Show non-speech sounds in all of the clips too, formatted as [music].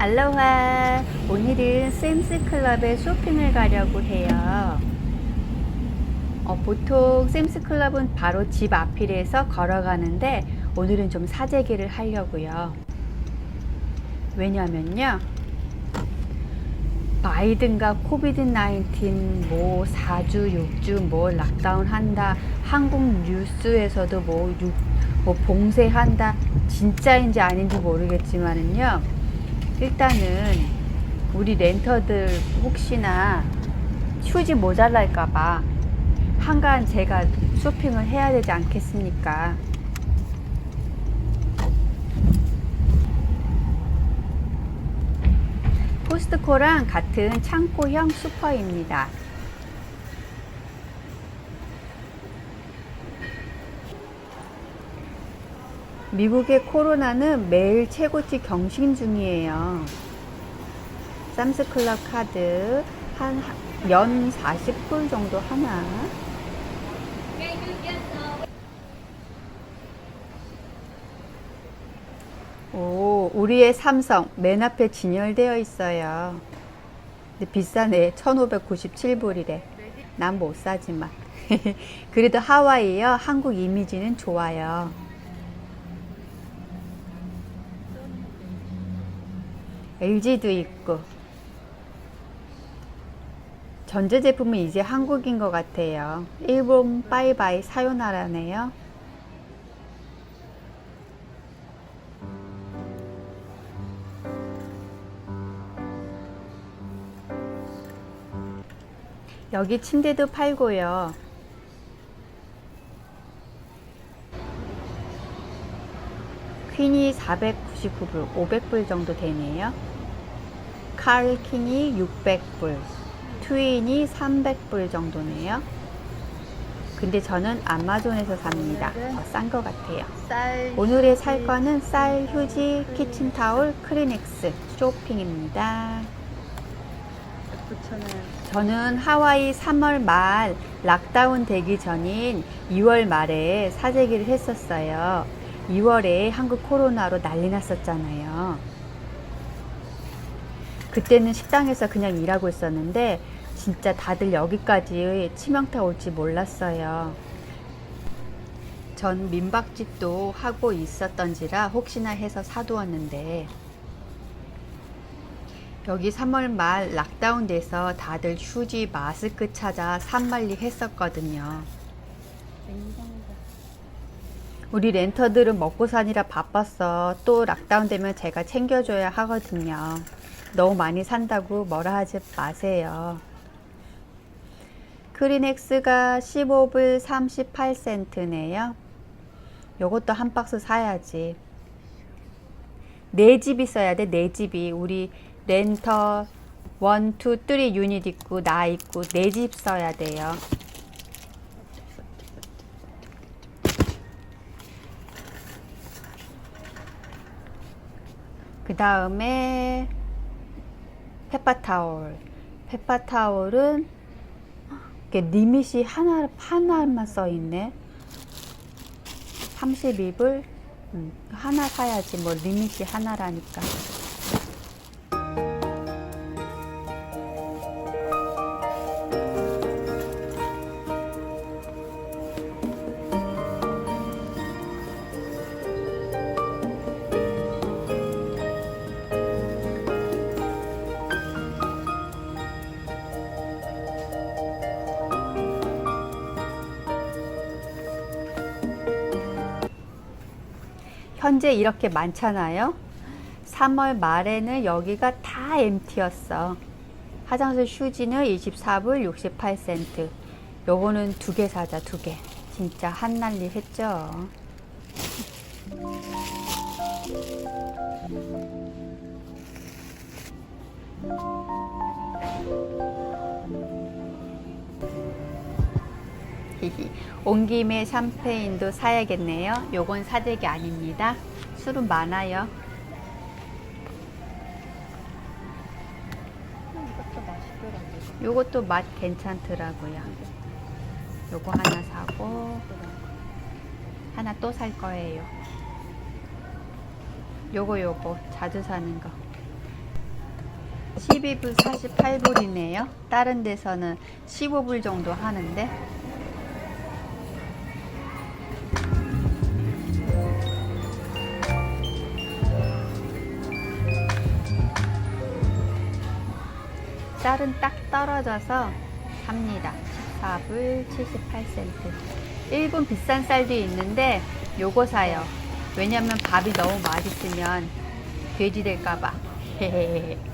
알로하! 오늘은 샘스클럽에 쇼핑을 가려고 해요. 어, 보통 샘스클럽은 바로 집 앞이라서 걸어가는데 오늘은 좀 사재기를 하려고요. 왜냐면요. 바이든가 코비드 19뭐 4주, 6주 뭐 락다운 한다. 한국 뉴스에서도 뭐, 유- 뭐 봉쇄한다. 진짜인지 아닌지 모르겠지만은요. 일단은 우리 렌터들 혹시나 휴지 모자랄까봐 한간 제가 쇼핑을 해야 되지 않겠습니까? 포스트코랑 같은 창고형 슈퍼입니다. 미국의 코로나는 매일 최고치 경신 중이에요. 쌈스클럽 카드 한 연 40불 정도 하나? 오, 우리의 삼성 맨 앞에 진열되어 있어요. 근데 비싸네. 1597불이래. 난 못 사지만. [laughs] 그래도 하와이요. 한국 이미지는 좋아요. LG도 있고. 전자제품은 이제 한국인 것 같아요. 일본 빠이바이 사요나라네요. 여기 침대도 팔고요. 퀸이 499불, 500불 정도 되네요. 칼 킹이 600불, 트윈이 300불 정도네요. 근데 저는 아마존에서 삽니다. 더 싼 것 같아요. 쌀 오늘의 살 거는 쌀, 휴지, 키친타올, 크리넥스 쇼핑입니다. 9,000원. 저는 하와이 3월 말 락다운 되기 전인 2월 말에 사재기를 했었어요. 2월에 한국 코로나로 난리 났었잖아요. 그때는 식당에서 그냥 일하고 있었는데 진짜 다들 여기까지 치명타 올지 몰랐어요. 전 민박집도 하고 있었던지라 혹시나 해서 사두었는데 여기 3월 말 락다운 돼서 다들 휴지 마스크 찾아 산만리 했었거든요. 우리 렌터들은 먹고 사느라 바빴어. 또 락다운 되면 제가 챙겨줘야 하거든요. 너무 많이 산다고 뭐라 하지 마세요. 크리넥스가 15불 38센트네요. 요것도 한 박스 사야지. 네 집이 써야 돼, 네 집이. 우리 렌터 1, 2, 3 유닛 있고, 나 있고, 네 집 써야 돼요. 그 다음에 페파타올. 페파타올은 이게 리밋이 하나, 하나만 써있네. 32불? 음, 하나 사야지. 뭐 리밋이 하나라니까. 현재 이렇게 많잖아요. 3월 말에는 여기가 다 MT였어. 화장실 휴지는 24불 68센트. 요거는 두 개 사자, 두 개. 진짜 한난리 했죠. [laughs] 온 김에 샴페인도 사야겠네요. 요건 사재기 아닙니다. 술은 많아요. 요것도 맛 괜찮더라고요. 요거 하나 사고 하나 또 살 거예요. 요거 요거 자주 사는 거. 12불 48불이네요. 다른 데서는 15불 정도 하는데. 쌀은 딱 떨어져서 삽니다. 14불 78센트. 일본 비싼 쌀도 있는데 요거 사요. 왜냐면 밥이 너무 맛있으면 돼지 될까봐. [laughs]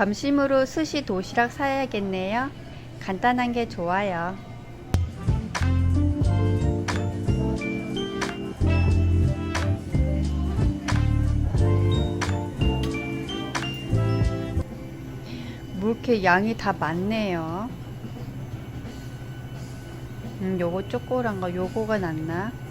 점심으로 스시 도시락 사야겠네요. 간단한 게 좋아요. 뭐 이렇게 양이 다 많네요. 음, 요거 쪼꼬란 거 요거가 낫나?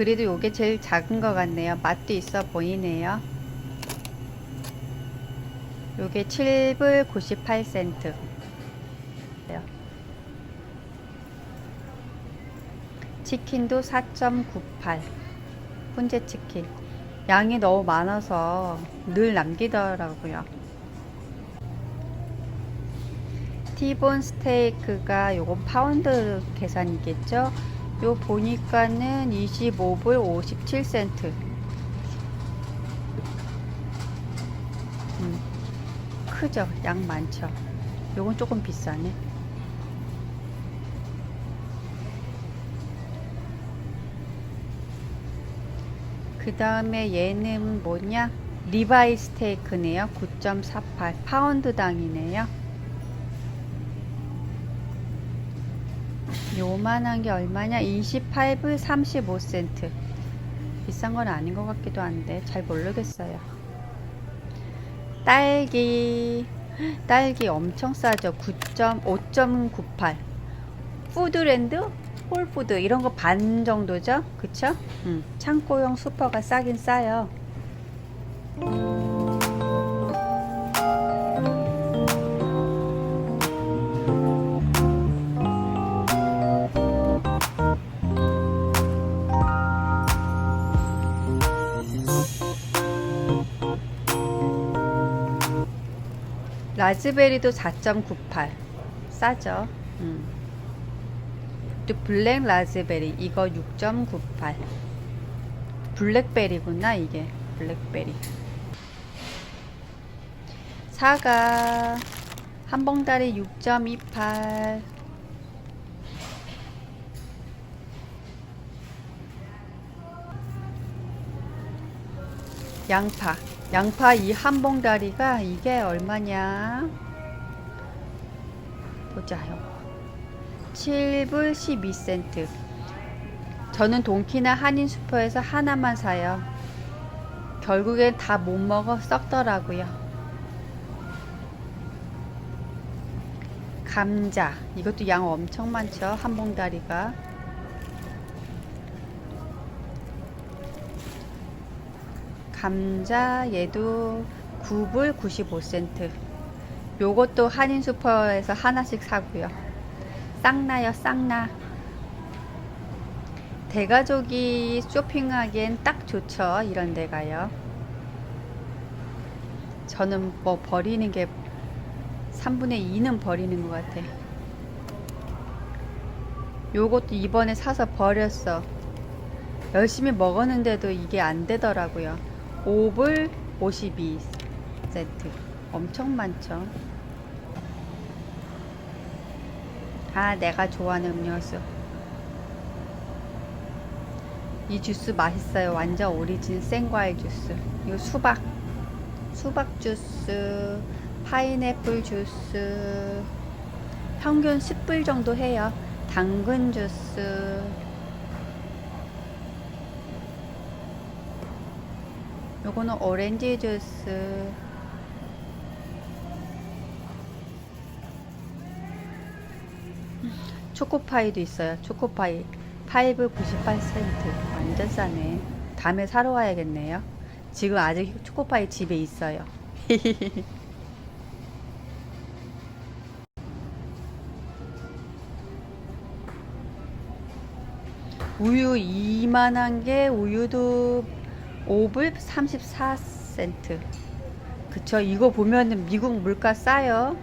그래도 요게 제일 작은 것 같네요. 맛도 있어 보이네요. 요게 7불 98센트. 치킨도 4.98. 훈제 치킨. 양이 너무 많아서 늘 남기더라고요. 티본 스테이크가 요건 파운드 계산이겠죠? 요 보니까는 25불 57센트. 음, 크죠? 양 많죠? 요건 조금 비싸네. 그 다음에 얘는 뭐냐? 리바이 스테이크네요. 9.48 파운드당이네요. 요만한 게 얼마냐? 28불 35센트. 비싼 건 아닌 것 같기도 한데 잘 모르겠어요. 딸기 딸기 엄청 싸죠. 9.5.98. 푸드랜드 홀푸드 이런 거 반 정도죠. 그쵸? 음, 창고용 슈퍼가 싸긴 싸요. 라즈베리도 4.98 싸죠. 음. 또 블랙 라즈베리 이거 6.98 블랙베리구나 이게. 블랙베리. 사과. 한 봉다리 6.28 양파 양파 이 한 봉다리가 이게 얼마냐? 보자요. 7불 12센트. 저는 동키나 한인 슈퍼에서 하나만 사요. 결국엔 다 못 먹어 썩더라고요. 감자. 이것도 양 엄청 많죠 한 봉다리가 감자 얘도 9불 95센트. 요것도 한인 슈퍼에서 하나씩 사고요. 쌍나요 쌍나. 대가족이 쇼핑하기엔 딱 좋죠 이런 데가요. 저는 뭐 버리는 게 3분의 2는 버리는 것 같아. 요것도 이번에 사서 버렸어. 열심히 먹었는데도 이게 안 되더라고요 5불 52세트 엄청 많죠? 아 내가 좋아하는 음료수. 이 주스 맛있어요. 완전 오리진 생과일 주스. 이거 수박. 수박 주스 파인애플 주스. 평균 10불 정도 해요. 당근 주스 요거는 오렌지 주스 초코파이도 있어요. 초코파이 8불 98센트 완전 싸네. 다음에 사러 와야겠네요. 지금 아직 초코파이 집에 있어요. [laughs] 우유 이만한 게 우유도 5불 34센트. 그쵸. 이거 보면은 미국 물가 싸요.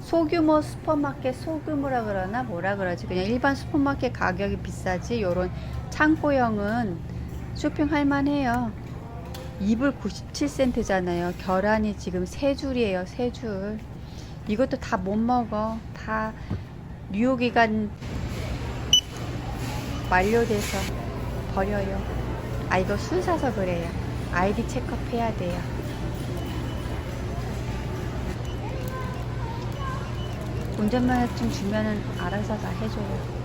소규모 슈퍼마켓 소규모라 그러나 뭐라 그러지 그냥 일반 슈퍼마켓 가격이 비싸지 요런 창고형은 쇼핑할 만해요 2불 97센트 잖아요 계란이 지금 세 줄이에요 세줄 이것도 다 못 먹어 다 유효기간 만료돼서 버려요 아 이거 술 사서 그래요 아이디 체크업 해야 돼요 운전면허증 주면은 알아서 다 해줘요.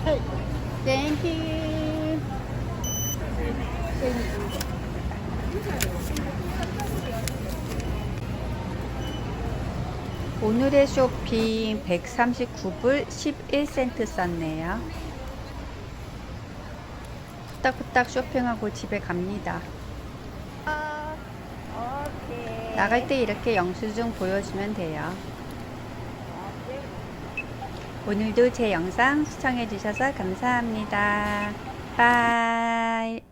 Okay. 땡큐. 오늘의 쇼핑 139불 11센트 썼네요. 후딱후딱 쇼핑하고 집에 갑니다. 나갈 때 이렇게 영수증 보여주면 돼요. 오늘도 제 영상 시청해주셔서 감사합니다. 바이.